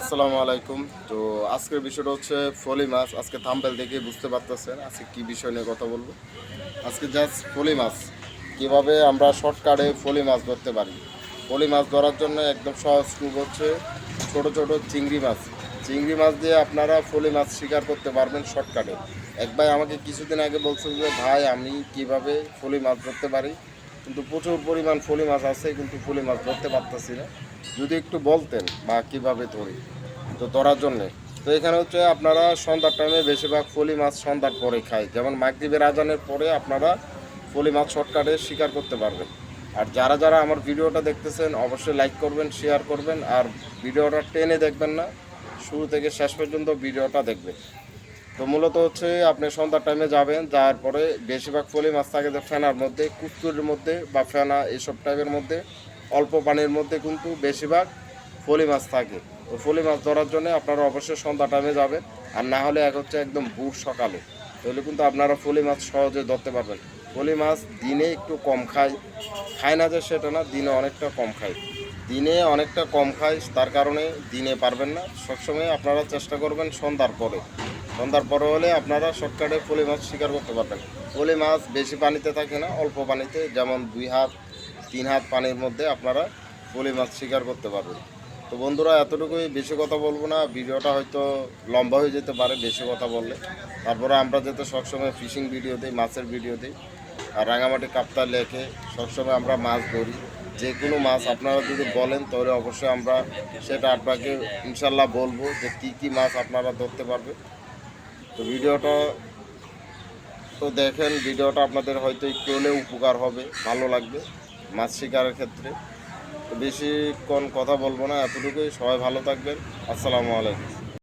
আসসালামু আলাইকুম। তো আজকের বিষয়টা হচ্ছে ফলি মাছ। আজকে থাম্বেল দেখে বুঝতে পারতেছেন আজকে কি বিষয় নিয়ে কথা বলব। আজকে জাস্ট ফলি মাছ। কীভাবে আমরা শর্টকাটে ফলি মাছ ধরতে পারি? ফলি মাছ ধরার জন্য একদম সহজ স্কুপ হচ্ছে ছোট ছোট চিংড়ি মাছ। চিংড়ি মাছ দিয়ে আপনারা ফলি মাছ শিকার করতে পারবেন শর্টকাটে এক ভাই আমাকে কিছুদিন আগে বলছে যে, ভাই, আমি কীভাবে ফলি মাছ ধরতে পারি? কিন্তু প্রচুর পরিমাণ ফলি মাছ আছে, কিন্তু ফলি মাছ ধরতে পারতেছি না। যদি একটু বলতেন বা কীভাবে ধরি, তো ধরার জন্যে। তো এখানে হচ্ছে আপনারা সন্ধ্যার টাইমে বেশিরভাগ ফলি মাছ সন্ধ্যার পরে খায়। যেমন মাগরীবের আজানের পরে আপনারা ফলি মাছ শর্টকাটে শিকার করতে পারবেন। আর যারা যারা আমার ভিডিওটা দেখতেছেন, অবশ্যই লাইক করবেন শেয়ার করবেন। আর ভিডিওটা টেনে দেখবেন না, শুরু থেকে শেষ পর্যন্ত ভিডিওটা দেখবেন। তো মূলত হচ্ছে আপনি সন্ধ্যার টাইমে যাবেন, যাওয়ার পরে বেশিরভাগ ফলি মাছ থাকে যে ফেনার মধ্যে, কুস্তুরের মধ্যে বা ফেনা এইসব টাইপের মধ্যে, অল্প পানির মধ্যে কিন্তু বেশিরভাগ ফলি মাছ থাকে। তো ফলি মাছ ধরার জন্য আপনারা অবশ্যই সন্ধ্যা টাইমে যাবেন, আর না হলে এক হচ্ছে একদম ভোর সকালে। তাহলে কিন্তু আপনারা ফলি মাছ সহজে ধরতে পারবেন। ফলি মাছ দিনে একটু কম খায় খায় না যে সেটা না, দিনে অনেকটা কম খায়। দিনে অনেকটা কম খায়, তার কারণে দিনে পারবেন না। সবসময় আপনারা চেষ্টা করবেন সন্ধ্যার পরে। সন্ধ্যার পরে হলে আপনারা শর্টকাটে ফলি মাছ শিকার করতে পারবেন। পলি মাছ বেশি পানিতে থাকে না, অল্প পানিতে, যেমন দুই হাত, তিন হাত পানির মধ্যে আপনারা ফলি মাছ শিকার করতে পারবেন। তো বন্ধুরা, এতটুকুই বেশি কথা বলব না, ভিডিওটা হয়তো লম্বা হয়ে যেতে পারে, বেশি কথা বললে। তারপরে আমরা যেহেতু সবসময় ফিশিং ভিডিও দিই, মাছের ভিডিও দিই, আর রাঙামাটি কাপ্তা লেকে সবসময় আমরা মাছ ধরি। যে কোনো মাছ আপনারা যদি বলেন, তাহলে অবশ্যই আমরা সেটা আপনাকে ইনশাল্লাহ বলব যে কী কী মাছ আপনারা ধরতে পারবে তো ভিডিওটা, তো দেখেন, ভিডিওটা আপনাদের হয়তো একটু হলেও উপকার হবে, ভালো লাগবে, মাছ শিকারের ক্ষেত্রে। তো বেশিক্ষণ কথা বলব না, এতটুকুই। সবাই ভালো থাকবেন। আসসালামু আলাইকুম।